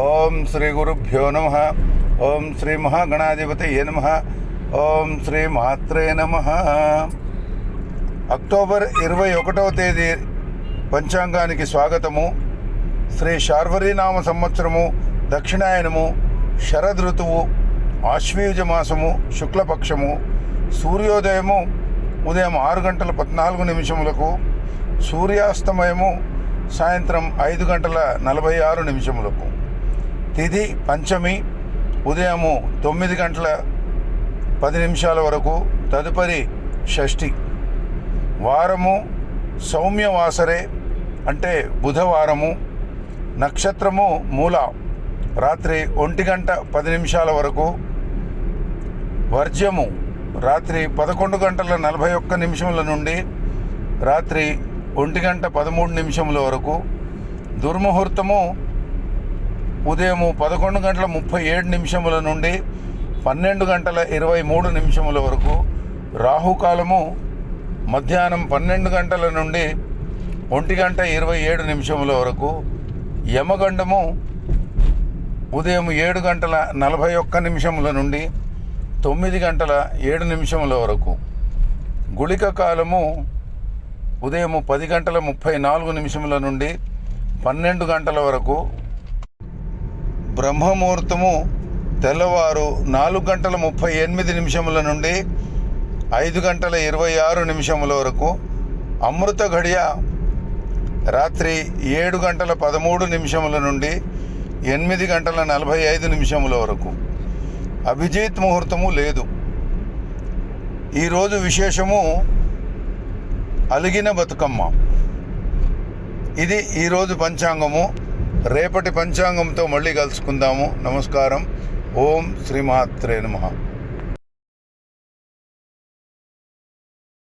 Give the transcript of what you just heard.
ఓం శ్రీ గురుభ్యో నమ. ఓం శ్రీ మహాగణాధిపతయే నమ. ఓం శ్రీ మాత్రే నమ. అక్టోబర్ ఇరవై ఒకటవ తేదీ పంచాంగానికి స్వాగతము. శ్రీ శార్వరీనామ సంవత్సరము దక్షిణాయనము శరద్ ఋతువు ఆశ్వీజ మాసము శుక్లపక్షము సూర్యోదయము ఉదయం ఆరు గంటల పద్నాలుగు నిమిషములకు సూర్యాస్తమయము సాయంత్రం ఐదు గంటల నలభై ఆరు నిమిషములకు. తిథి పంచమి ఉదయము తొమ్మిది గంటల పది నిమిషాల వరకు తదుపరి షష్ఠి. వారము సౌమ్యవాసరే అంటే బుధవారము. నక్షత్రము మూల. రాత్రి ఒంటి గంట పది నిమిషాల వరకు. వర్జ్యము రాత్రి పదకొండు గంటల నలభై ఒక్క నిమిషముల నుండి రాత్రి ఒంటి గంట పదమూడు నిమిషముల వరకు. దుర్ముహూర్తము ఉదయము పదకొండు గంటల ముప్పై ఏడు నిమిషముల నుండి పన్నెండు గంటల ఇరవై మూడు నిమిషముల వరకు రాహుకాలము మధ్యాహ్నం పన్నెండు గంటల నుండి ఒంటి గంట ఇరవై ఏడు నిమిషముల వరకు యమగండము ఉదయం ఏడు గంటల నలభై ఒక్క నిమిషముల నుండి తొమ్మిది గంటల ఏడు నిమిషముల వరకు గుళిక కాలము ఉదయం పది గంటల ముప్పై నాలుగు నిమిషముల నుండి పన్నెండు గంటల వరకు బ్రహ్మముహూర్తము తెల్లవారు నాలుగు గంటల ముప్పై ఎనిమిది నిమిషముల నుండి ఐదు గంటల ఇరవై ఆరు నిమిషముల వరకు అమృత ఘడియ రాత్రి ఏడు గంటల పదమూడు నిమిషముల నుండి ఎనిమిది గంటల నలభై ఐదు నిమిషముల వరకు. అభిజిత్ ముహూర్తము లేదు. ఈరోజు విశేషము అలిగిన బతుకమ్మ. ఇది ఈరోజు పంచాంగము. రేపటి పంచాంగంతో మళ్ళీ కలుసుకుందాము. నమస్కారం. ఓం శ్రీమాత్రే నమః.